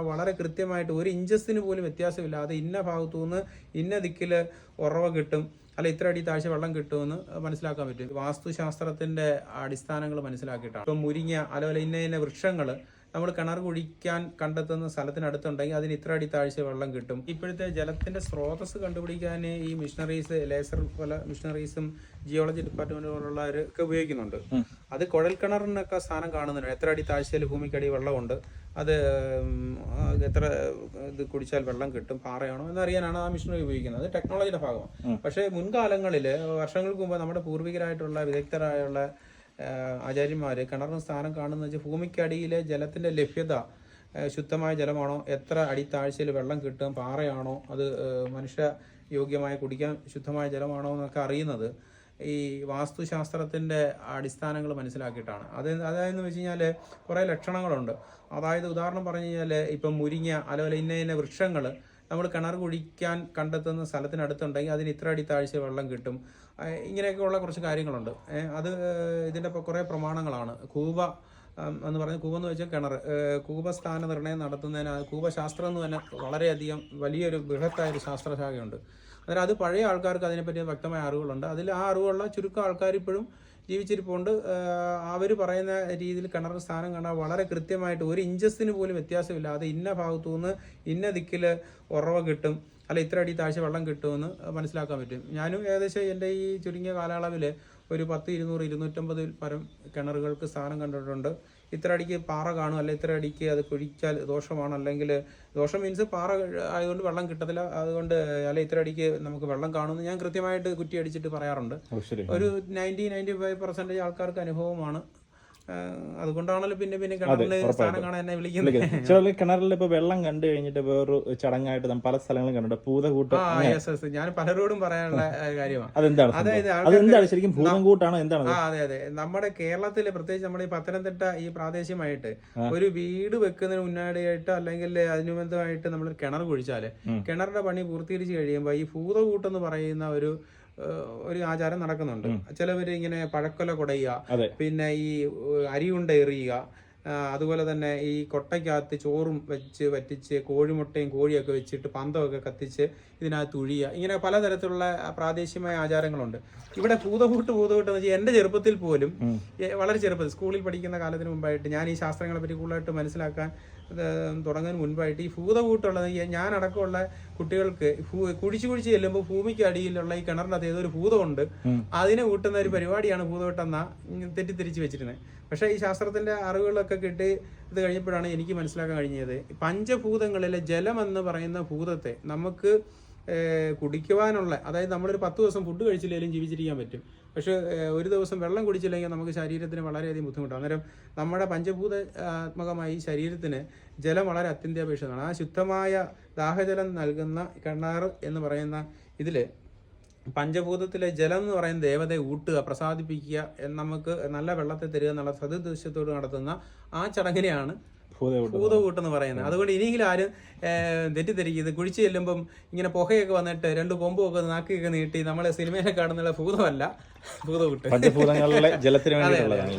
വളരെ കൃത്യമായിട്ട് ഒരു ഇഞ്ചസിന് പോലും വ്യത്യാസമില്ലാതെ ഇന്ന ഭാഗത്തു നിന്ന് ഇന്ന ദിക്കിൽ ഉറവ കിട്ടും അല്ല ഇത്ര അടി താഴ്ച വെള്ളം കിട്ടുമെന്ന് മനസ്സിലാക്കാൻ പറ്റും. വാസ്തുശാസ്ത്രത്തിന്റെ അടിസ്ഥാനങ്ങൾ മനസ്സിലാക്കിയിട്ടാണ്. ഇപ്പം മുരിങ്ങ അതുപോലെ ഇന്ന ഇന്ന വൃക്ഷങ്ങൾ നമ്മൾ കിണർ കുഴിക്കാൻ കണ്ടെത്തുന്ന സ്ഥലത്തിനടുത്തുണ്ടെങ്കിൽ അതിന് ഇത്ര അടി താഴ്ച വെള്ളം കിട്ടും. ഇപ്പോഴത്തെ ജലത്തിന്റെ സ്രോതസ് കണ്ടുപിടിക്കാൻ ഈ മിഷണറീസ് ലേസർ പോലെ മിഷണറീസും ജിയോളജി ഡിപ്പാർട്ട്മെന്റ് പോലുള്ളവരൊക്കെ ഉപയോഗിക്കുന്നുണ്ട്. അത് കുഴൽ കിണറിനൊക്കെ സ്ഥാനം കാണുന്നുണ്ട്. എത്ര അടി താഴ്ചയിൽ ഭൂമിക്കടി വെള്ളമുണ്ട് അത് എത്ര ഇത് കുടിച്ചാൽ വെള്ളം കിട്ടും പാറയാണോ എന്നറിയാനാണ് ആ മിഷനറി ഉപയോഗിക്കുന്നത്. അത് ടെക്നോളജിയുടെ ഭാഗമാണ്. പക്ഷേ മുൻകാലങ്ങളിൽ വർഷങ്ങൾക്ക് മുമ്പ് നമ്മുടെ പൂർവികരായിട്ടുള്ള വിദഗ്ധരായുള്ള ആചാര്യന്മാർ കിണറിന് സ്ഥാനം കാണുന്നത് വെച്ചാൽ ഭൂമിക്കടിയിലെ ജലത്തിന്റെ ലഭ്യത ശുദ്ധമായ ജലമാണോ? എത്ര അടി താഴ്ചയിൽ വെള്ളം കിട്ടും? പാറയാണോ? അത് മനുഷ്യ യോഗ്യമായ കുടിക്കാൻ ശുദ്ധമായ ജലമാണോ എന്നൊക്കെ അറിയുന്നത് ഈ വാസ്തുശാസ്ത്രത്തിന്റെ അടിസ്ഥാനങ്ങൾ മനസ്സിലാക്കിയിട്ടാണ്. അത് അതായെന്ന് വെച്ച് കഴിഞ്ഞാൽ കുറേ ലക്ഷണങ്ങളുണ്ട്. അതായത് ഉദാഹരണം പറഞ്ഞു കഴിഞ്ഞാൽ ഇപ്പം മുരിങ്ങ അതുപോലെ ഇന്ന ഇന്ന വൃക്ഷങ്ങൾ നമ്മൾ കിണർ കുഴിക്കാൻ കണ്ടെത്തുന്ന സ്ഥലത്തിനടുത്തുണ്ടെങ്കിൽ അതിന് ഇത്ര അടി താഴ്ച വെള്ളം കിട്ടും. ഇങ്ങനെയൊക്കെയുള്ള കുറച്ച് കാര്യങ്ങളുണ്ട്. അത് ഇതിന്റെ കുറേ പ്രമാണങ്ങളാണ്. കൂവ എന്ന് പറഞ്ഞ കൂപം എന്ന് വെച്ചാൽ കിണർ. കൂപസ്ഥാന നിർണയം നടത്തുന്നതിന് കൂപശാസ്ത്രം എന്ന് തന്നെ വളരെയധികം വലിയൊരു ബൃഹത്തായ ഒരു ശാസ്ത്രശാഖയുണ്ട്. അന്നേരം അത് പഴയ ആൾക്കാർക്ക് അതിനെപ്പറ്റി വ്യക്തമായ അറിവുകളുണ്ട്. അതിൽ ആ അറിവുള്ള ചുരുക്കം ആൾക്കാർ ഇപ്പോഴും ജീവിച്ചിരിപ്പുണ്ട്. അവർ പറയുന്ന രീതിയിൽ കിണർ സ്ഥാനം കണ്ടാൽ വളരെ കൃത്യമായിട്ട് ഒരു ഇഞ്ചസിന് പോലും വ്യത്യാസമില്ലാതെ ഇന്ന ഭാഗത്തു നിന്ന് ഇന്ന ദിക്കിൽ ഉറവ കിട്ടും. അല്ല ഇത്ര അടി താഴ്ച വെള്ളം കിട്ടുമെന്ന് മനസ്സിലാക്കാൻ പറ്റും. ഞാനും ഏകദേശം എന്റെ ഈ ചുരുങ്ങിയ കാലയളവിൽ ഒരു പത്ത് ഇരുന്നൂറ് ഇരുന്നൂറ്റമ്പത് പരം കിണറുകൾക്ക് സ്ഥാനം കണ്ടിട്ടുണ്ട്. ഇത്ര അടിക്ക് പാറ കാണും അല്ലെ ഇത്ര അടിക്ക് അത് കുഴിച്ചാൽ ദോഷമാണ് അല്ലെങ്കിൽ ദോഷം മീൻസ് പാറ ആയതുകൊണ്ട് വെള്ളം കിട്ടത്തില്ല അതുകൊണ്ട് അല്ല ഇത്ര അടിക്ക് നമുക്ക് വെള്ളം കാണുമെന്ന് ഞാൻ കൃത്യമായിട്ട് കുറ്റി അടിച്ചിട്ട് പറയാറുണ്ട് ഒരു നയന്റി നയന്റി ഫൈവ് പെർസെന്റേജ് ആൾക്കാർക്ക് അനുഭവമാണ്. അതുകൊണ്ടാണല്ലോ പിന്നെ പിന്നെ എന്നെ ചില കിണറിൽ ഇപ്പൊ വെള്ളം കണ്ടു കഴിഞ്ഞിട്ട് വേറൊരു ചടങ്ങായിട്ട് പല സ്ഥലങ്ങളും കണ്ടിട്ടുണ്ട്. പൂതകൂട്ട്. ഞാൻ പലരോടും പറയാനുള്ള കാര്യമാണ്. അതെന്താണ് സംഭവം? അതായത് അതെന്താണ് ശരിക്കും ഭൂതംകൂട്ടാണ് എന്താണ് അതെ? അതെ നമ്മുടെ കേരളത്തിൽ പ്രത്യേകിച്ച് നമ്മുടെ ഈ പത്തനംതിട്ട ഈ പ്രാദേശികമായിട്ട് ഒരു വീട് വെക്കുന്നതിന് മുന്നാടിയായിട്ട് അല്ലെങ്കിൽ അതിനുബന്ധമായിട്ട് നമ്മൾ കിണർ കുഴിച്ചാൽ കിണറിന്റെ പണി പൂർത്തീകരിച്ച് കഴിയുമ്പോൾ ഈ ഭൂതകൂട്ടെന്ന് പറയുന്ന ഒരു ഒരു ആചാരം നടക്കുന്നുണ്ട്. ചിലവര് ഇങ്ങനെ പഴക്കൊല കുടയുക പിന്നെ ഈ അരിയുണ്ട എറിയുക അതുപോലെ തന്നെ ഈ കൊട്ടയ്ക്കകത്ത് ചോറും വെച്ച് വറ്റിച്ച് കോഴിമുട്ടയും കോഴിയൊക്കെ വെച്ചിട്ട് പന്തമൊക്കെ കത്തിച്ച് ഇതിനകത്ത് ഉഴിയുക. ഇങ്ങനെ പലതരത്തിലുള്ള പ്രാദേശികമായ ആചാരങ്ങളുണ്ട്. ഇവിടെ പൂതകൂട്ട് പൂതകൂട്ട് എന്ന് വെച്ചാൽ എന്റെ ചെറുപ്പത്തിൽ പോലും വളരെ ചെറുപ്പത്തിൽ സ്കൂളിൽ പഠിക്കുന്ന കാലത്തിന് മുമ്പായിട്ട് ഞാൻ ഈ ശാസ്ത്രങ്ങളെ പറ്റി കൂടുതലായിട്ട് മനസ്സിലാക്കാൻ തുടങ്ങുന്നതിന് മുൻപായിട്ട് ഈ ഭൂതകൂട്ടുള്ളത് ഞാൻ അടക്കമുള്ള കുട്ടികൾക്ക് കുഴിച്ചു കുഴിച്ച് ചെല്ലുമ്പോൾ ഭൂമിക്ക് അടിയിലുള്ള ഈ കിണറിനകത്ത് ഏതോ ഒരു ഭൂതമുണ്ട് അതിനെ കൂട്ടുന്ന ഒരു പരിപാടിയാണ് ഭൂതകൂട്ടെന്ന തെറ്റിദ്ധരിച്ച് വെച്ചിരുന്നത് പക്ഷേ ഈ ശാസ്ത്രത്തിന്റെ അറിവുകളൊക്കെ കിട്ടി ഇത് കഴിഞ്ഞപ്പോഴാണ് എനിക്ക് മനസ്സിലാക്കാൻ കഴിഞ്ഞത്. പഞ്ചഭൂതങ്ങളിലെ ജലം എന്ന് പറയുന്ന ഭൂതത്തെ നമുക്ക് കുടിക്കുവാനുള്ള അതായത് നമ്മളൊരു പത്ത് ദിവസം ഫുഡ് കഴിച്ചില്ലെങ്കിലും ജീവിച്ചിരിക്കാൻ പറ്റും. പക്ഷേ ഒരു ദിവസം വെള്ളം കുടിച്ചില്ലെങ്കിൽ നമുക്ക് ശരീരത്തിന് വളരെയധികം ബുദ്ധിമുട്ടാണ്. അന്നേരം നമ്മുടെ പഞ്ചഭൂതാത്മകമായി ശരീരത്തിന് ജലം വളരെ അത്യന്താപേക്ഷിതമാണ്. ആ ശുദ്ധമായ ദാഹജലം നൽകുന്ന കിണർ എന്ന് പറയുന്ന ഇതിൽ പഞ്ചഭൂതത്തിലെ ജലം എന്ന് പറയുന്ന ദേവതയെ ഊട്ടുക പ്രസാദിപ്പിക്കുക നമുക്ക് നല്ല വെള്ളത്തെ തരിക എന്നുള്ള സതുദ്ദേശത്തോട് നടത്തുന്ന ആ ചടങ്ങിനെയാണ് ഭൂതകൂട്ട് എന്ന് പറയുന്നത്. അതുകൊണ്ട് ഇനിയെങ്കിലും ആരും തെറ്റിദ്ധരിക്കുന്നത് കുഴിച്ചു ചെല്ലുമ്പം ഇങ്ങനെ പുകയൊക്കെ വന്നിട്ട് രണ്ട് കൊമ്പൊക്കെ നാക്കിയൊക്കെ നീട്ടി നമ്മളെ സിനിമയിലെ കാണുന്നുള്ള ഭൂതമല്ല ഭൂതകൂട്ട്. പഞ്ചഭൂതങ്ങളിലെ ജലത്തിന് വേണ്ടിയിട്ടുള്ളതാണ്.